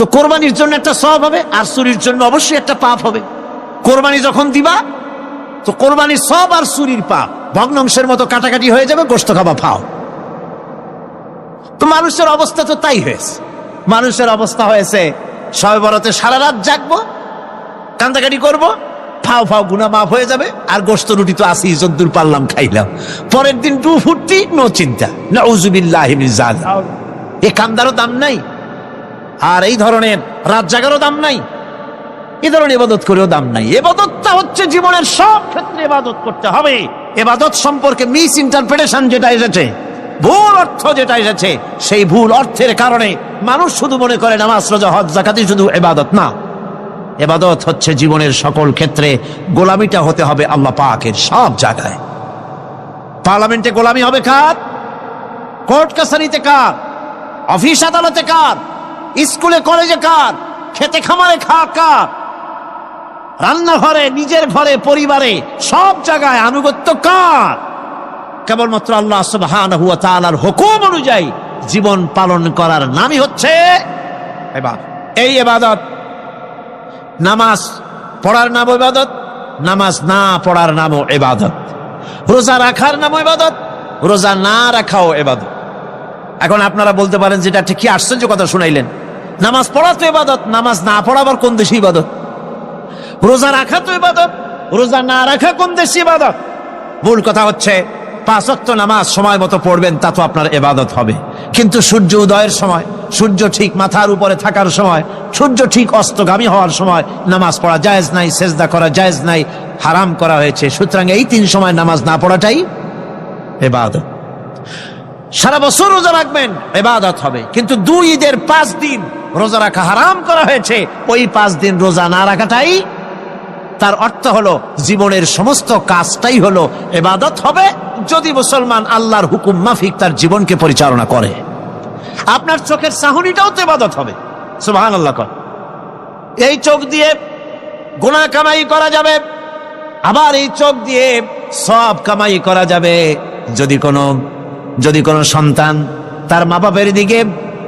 তো কোরবানির জন্য একটা সব হবে আর চুরির জন্য অবশ্যই একটা পাপ হবে। কোরবানি যখন দিবা তো কোরবানির সব আর চুরির পাপ ভগ্নাংশের মতো কাটাকাটি হয়ে যাবে গোস্ত খাবা ফাও তো মানুষের অবস্থা তো তাই হয়েছে। মানুষের অবস্থা হয়েছে সবে বরতে সারা রাত জাগবো কান্দাকাটি করব ফাও ফাও গুনা মাফ হয়ে যাবে আর গোস্ত রুটি তো আসি যদ্দুর পারলাম খাইলাম। পরের দিন টু ফুর্তি নো চিন্তা না উজুবিল্লাহ এ কান্দারও দাম নাই আর এই ধরনের রাত জাগারও দাম নাই। এ ধরনের এবাদত করেও দাম নাই। এবাদতটা হচ্ছে জীবনের সব ক্ষেত্রে এবাদত করতে হবে। এবাদত সম্পর্কে মিস ইন্টারপ্রিটেশন যেটা এসেছে, ভুল অর্থ যেটা এসেছে, সেই ভুল অর্থের কারণে মানুষ শুধু মনে করে নামাজ, রোজা, হজ জাকাতি শুধু এবাদত না। এবাদত হচ্ছে জীবনের সকল ক্ষেত্রে গোলামিটা হতে হবে আল্লাহ পাকের সব জায়গায়। পার্লামেন্টে গোলামি হবে কার? কোর্ট কাছারিতে কার? অফিস আদালতে কার? স্কুলে, কলেজে কার? খেতে খামারে খা কার? রান্নাঘরে, নিজের ঘরে, পরিবারে, সব জায়গায় আনুগত্য কার? কেবলমাত্র আল্লাহ সুবহানাহু ওয়া তাআলার হুকুম অনুযায়ী জীবন পালন করার নামই হচ্ছে এই এবাদত, নামাজ পড়ার নাম ইবাদত নামাজ না পড়ার নামও এবাদত। রোজা রাখার নাম এবাদত, রোজা না রাখাও এবাদত। এখন আপনারা বলতে পারেন যেটা ঠিক কি আশ্চর্য কথা শুনাইলেন। নামাজ পড়া তো ইবাদত, নামাজ না পড়া আবার কোন দেশে ইবাদত? রোজা রাখা তো ইবাদত, রোজা না রাখা কোন দেশে ইবাদত? মূল কথা হচ্ছে, পাঁচ নামাজ সময় মতো পড়বেন, তা তো আপনার এবাদত হবে। কিন্তু সূর্য উদয়ের সময়, সূর্য ঠিক মাথার উপরে থাকার সময়, সূর্য ঠিক অস্তগামী হওয়ার সময় নামাজ পড়া জায়েজ নাই, সেজদা করা জায়েজ নাই, হারাম করা হয়েছে। সুতরাং এই তিন সময় নামাজ না পড়াটাই এবাদত সারা বছর রোজা রাখবেন এবাদত হবে। কিন্তু দুই ঈদের পাঁচ দিন রোজা রাখা হারাম করা হয়েছে। ওই পাঁচ দিন রোজা না রাখাটাই তার অর্থ হলো, জীবনের সমস্ত কাজটাই হলো এবাদত হবে যদি মুসলমান আল্লাহর হুকুম মাফিক তার জীবনকে পরিচালনা করে। আপনার চোখের চাহনিটাও তো এবাদত হবে। সুবাহান আল্লাহ কর। এই চোখ দিয়ে গোনা কামাই করা যাবে, আবার এই চোখ দিয়ে সব কামাই করা যাবে। যদি কোনো যদি কোনো সন্তান তার মা বাপের দিকে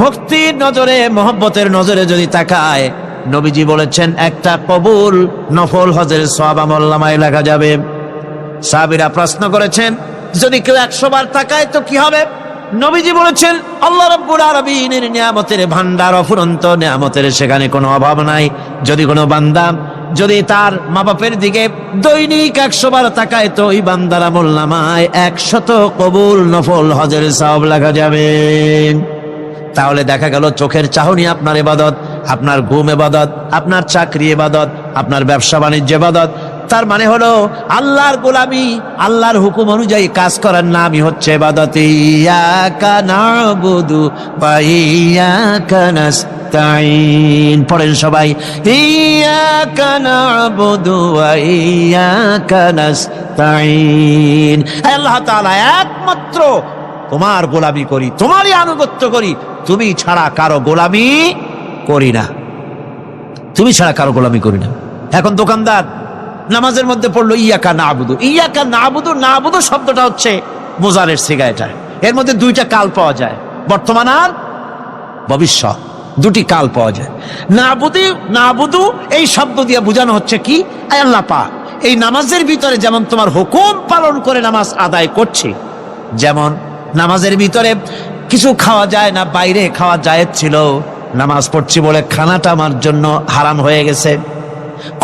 ভক্তির নজরে, মহব্বতের নজরে যদি তাকায়, নবীজি বলেছেন, একটা কবুল নফল হজের সব আমল্লামায় লেখা যাবে। সাহাবিরা প্রশ্ন করেছেন, যদি কেউ একশো বার তাকায় তো কি হবে? নবীজি বলেছেন, আল্লাহ রব্বুল আরবিনের নিয়ামতের ভান্ডার অফুরন্ত, নিয়ামতের সেখানে কোনো অভাব নাই। যদি কোনো বান্দা, যদি তার মা বাপের দিকে দৈনিক একশো বার তাকায়, তো ওই বান্দার আমল নামায় একশত কবুল নফল হজের সব লেখা যাবে। তাহলে দেখা গেল চোখের চাহনি আপনার এবাদত আপনার ঘুম এবাদত আপনার চাকরি এবাদত আপনার ব্যবসা বাণিজ্য এবাদত তার মানে হলো, আল্লাহর গোলামি, আল্লাহর হুকুম অনুযায়ী কাজ করার নামই হচ্ছে পড়েন সবাই আল্লাহ তাআলা একমাত্র তোমার গোলামি করি, তোমারই আনুগত্য করি, তুমি ছাড়া কারও গোলামি করি না। তুমি ছাড়া কারও গোলামি করি না। এখন দোকানদার, নামাজের মধ্যে পড়ল, ইয়াকা না আবুদু ইয়াকা না আবুদু না আবুদু শব্দটা হচ্ছে মোজারের সিগা এটা এর মধ্যে দুইটা কাল পাওয়া যায়, বর্তমান আর ভবিষ্যৎ। দুটি কাল পাওয়া যায়। না আবুদি না আবুদু এই শব্দ দিয়ে বোঝানো হচ্ছে কি? আল্লাহ পা এই নামাজের ভিতরে যেমন তোমার হুকুম পালন করে নামাজ আদায় করছে, যেমন নামাজের ভিতরে কিছু খাওয়া যায় না, বাইরে খাওয়া যায় ছিল। নামাজ পড়ছি বলে খানাটা আমার জন্য হারাম হয়ে গেছে।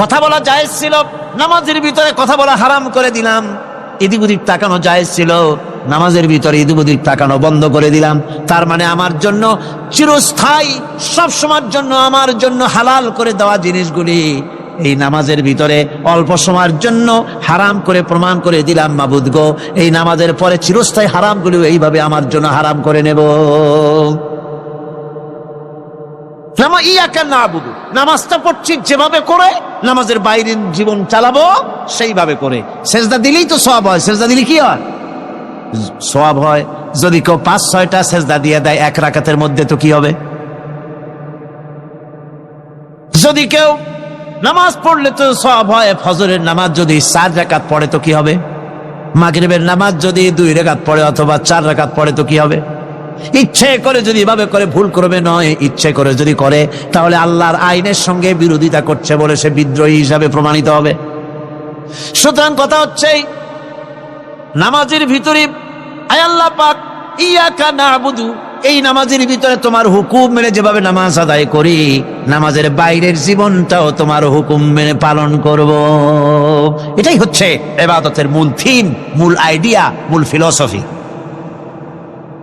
কথা বলা যায় ছিল, নামাজের ভিতরে কথা বলা হারাম করে দিলাম। এদিক ওদিক তাকানো যায় ছিল, নামাজের ভিতরে এদিক ওদিক তাকানো বন্ধ করে দিলাম। তার মানে আমার জন্য চিরস্থায়ী সব সময়ের জন্য আমার জন্য হালাল করে দেওয়া জিনিসগুলি এই নামাজের ভিতরে অল্প সময়ের জন্য হারাম করে প্রমাণ করে দিলাম, মাবুদ গো। এই নামাজের পরে চিরস্থায়ী হারামগুলিও এইভাবে আমার জন্য হারাম করে নেব। যেভাবে করে, নামাজের বাইরের জীবন চালাবো সেইভাবে করে। সেজদা দিলেই তো সব হয়, সেজদা দিলে কি হয়? সব হয়, যদি কেউ পাঁচ, ছয়টা সেজদা দিয়ে দেয়, এক মধ্যে তো কি হবে? যদি কেউ নামাজ পড়লে তো সব হয়, ফজরের নামাজ যদি চার রাকাত পড়ে তো কি হবে? মাগরিবের নামাজ যদি দুই রেখাত পড়ে অথবা চার রেখাত পড়ে তো কি হবে? ইচ্ছে করে যদি এভাবে করে ভুল করবে নয়, ইচ্ছে করে যদি করে, তাহলে আল্লাহর আইনের সঙ্গে বিরোধিতা করছে বলে সে বিদ্রোহী হিসাবে প্রমাণিত হবে। সুতরাং কথা হচ্ছে, নামাজের ভিতরে, আয় আল্লাহ পাক, ইয়াকা নাবুদু এই নামাজের ভিতরে তোমার হুকুম মেনে যেভাবে নামাজ আদায় করি, নামাজের বাইরের জীবনটাও তোমার হুকুম মেনে পালন করব। এটাই হচ্ছে এবাদতের মূল থিম, মূল আইডিয়া, মূল ফিলসফি।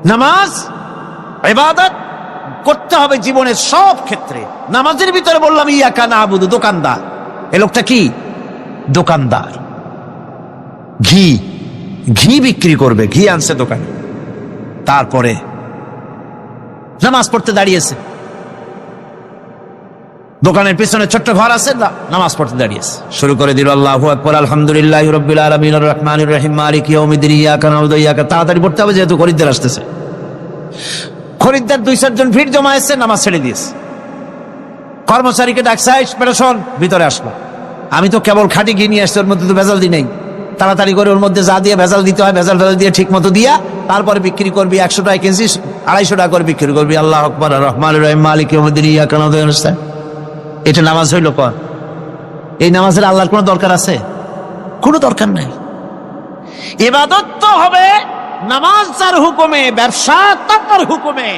নামাজ, এবাদত করতে হবে জীবনের সব ক্ষেত্রে। নামাজের ভিতরে বললাম, ইয়াকা না বুধু দোকানদার। এ লোকটা কি? দোকানদার। ঘি ঘি বিক্রি করবে, ঘি আনছে দোকানে। তারপরে নামাজ পড়তে দাঁড়িয়েছে। দোকানের পিছনে ছোট্ট ঘর আছে নামাজ পড়তে দাঁড়িয়েছে। শুরু করে দিল, আল্লাহ আকবার, আলহামদুলিল্লাহ রাব্বিল আলামিন আর রহমানির রহিম, মালিক ইয়াউমিদ্দিন, ইয়াকা নাউদু তাড়াতাড়ি পড়তে হবে যেহেতু খরিদ্দার আসতেছে। খরিদ্দার দুই চারজন ভিড় জমা এসে নামাজ ছেড়ে দিয়েছে। কর্মচারীকে ডাকছে পেরেশন, ভিতরে আসলো আমি তো কেবল খাটি ঘি নিয়ে আসছি, ওর মধ্যে তো ভেজাল দি নেই। তাড়াতাড়ি করে ওর মধ্যে যা দিয়ে ভেজাল দিতে হয়, ভেজাল ভেজাল দিয়ে ঠিক মতো দিয়া তারপরে বিক্রি করবি একশো টাকা কিনছি আড়াইশো টাকা করে বিক্রি করবি। আল্লাহ আকবর। রহমান রহিম মালিক ইয়াকা নাউদু এটা নামাজ হইল কর এই নামাজের আল্লাহর কোনো দরকার আছে? কোনো দরকার নাই। ইবাদত তো হবে নামাজ যার হুকুমে, ব্যবসা তার হুকুমে।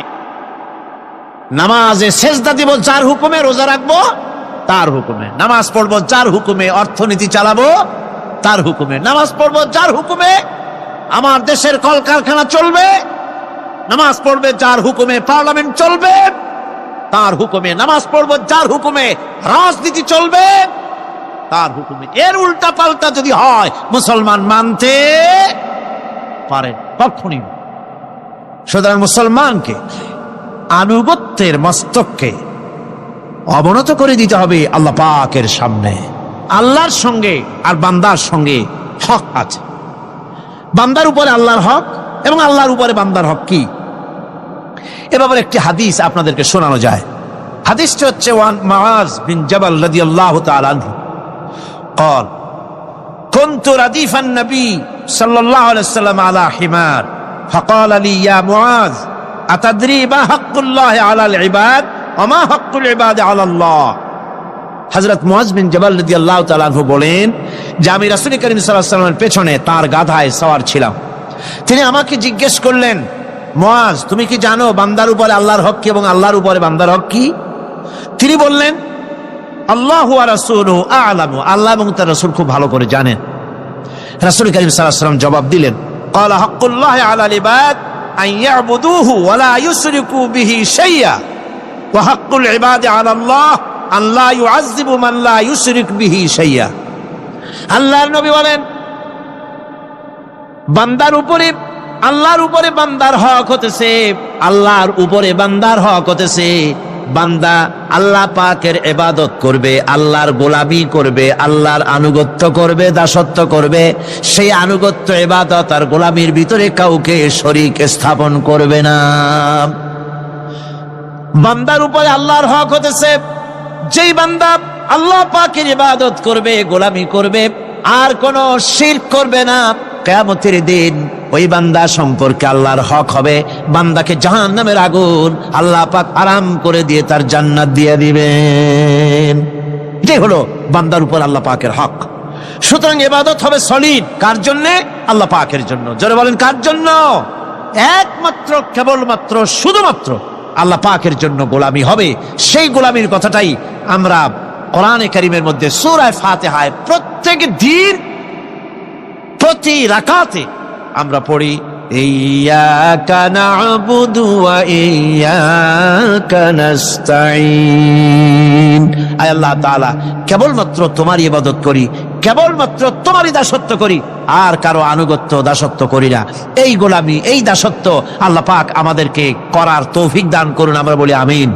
নামাজে সেজদা দিব যার হুকুমে, রোজা রাখব তার হুকুমে। নামাজ পড়ব যার হুকুমে, অর্থনীতি চালাবো তার হুকুমে। নামাজ পড়ব যার হুকুমে, আমার দেশের কলকারখানা চলবে। নামাজ পড়বে যার হুকুমে পার্লামেন্ট চলবে। তার হুকুমে নামাজ পড়ব যার হুকুমে রাজনীতি চলবে। তার হুকুমে এর উল্টা পাল্টা যদি হয়, মুসলমান মানতে পারে কখনই। সুতরাং মুসলমানকে, আনুগত্যের মস্তককে অবনত করে দিতে হবে আল্লাহ পাকের সামনে। আল্লাহর সঙ্গে আর বান্দার সঙ্গে হক আছে বান্দার উপরে আল্লাহর হক এবং আল্লাহর উপরে বান্দার হক কি এ ব্যাপারে একটি হাদিস আপনাদেরকে শোনানো যায় হাদিসটি হচ্ছে ওয়ান মাআজ বিন জাবাল রাদিয়াল্লাহু তাআলা আনহু قال كنت رديف النبي صلى الله عليه وسلم على حمار فقال لي يا معاذ أتدري ما حق الله على العباد وما حق العباد على الله হজরত মোয়াজবিন জবাল রদি আল্লাহ তালু বলেন যে আমি রাসুল করিম সাল্লাহামের পেছনে তার গাধায় সওয়ার ছিলাম। তিনি আমাকে জিজ্ঞেস করলেন মোয়াজ তুমি কি জানো বান্দার উপরে আল্লাহর হক কি এবং আল্লাহর উপরে বান্দার হক কি? তিনি বললেন, আল্লাহ রাসুল আলামু। আল্লাহ এবং তার রাসুল খুব ভালো করে জানেন। রাসুল করিম সাল্লাহাম জবাব দিলেন কলা হকুল্লাহ আলালিবাদ আইয়াবুদুহু ওয়ালা ইউসরিকু বিহি শাইয়া। ওয়া হকুল ইবাদ আলাল্লাহ আল্লাহ ইউ আজিবু মাল্লা ইউসরিক বিহি সাইয়া আল্লাহর নবী বলেন, বান্দার উপরে, আল্লাহর উপরে বান্দার হক হতেছে, আল্লাহর উপরে বান্দার হক হতেছে। বান্দা আল্লাহ পাকের এবাদত করবে, আল্লাহর গোলামি করবে, আল্লাহর আনুগত্য করবে, দাসত্ব করবে। সেই আনুগত্য এবাদত আর গোলামির ভিতরে কাউকে শরিক স্থাপন করবে না। বান্দার উপরে আল্লাহর হক হতেছে যেই বান্দা আল্লাহ পাকের ইবাদত করবে, গোলামি করবে, আর কোন শির করবে না, কেয়ামতের দিন ওই বান্দা সম্পর্কে আল্লাহর হক হবে। বান্দাকে জাহান নামের আগুন আল্লাহ পাক আরাম করে দিয়ে তার জান্নাত দিয়ে দিবেন। এটাই হলো বান্দার উপর আল্লাহ পাকের হক। সুতরাং এবাদত হবে সলিড কার জন্যে? আল্লাহ পাকের জন্য। জোরে বলেন, কার জন্য? একমাত্র, কেবলমাত্র, শুধুমাত্র আল্লাহ পাকের জন্য গোলামি হবে। সেই গোলামির কথাটাই আমরা কোরআনে করিমের মধ্যে সুরায় ফাতেহায় প্রত্যেক দিন প্রতি রাকাতে আমরা পড়ি। না'বুদু ওয়া ইয়াকা নাস্তাঈন আয় আল্লাহ তাআলা, কেবলমাত্র তোমারই ইবাদত করি, কেবলমাত্র তোমারই দাসত্ব করি, আর কারও আনুগত্য দাসত্ব করি না। এই গোলামি, এই দাসত্ব আল্লাহ পাক আমাদেরকে করার তৌফিক দান করুন, আমরা বলি আমিন।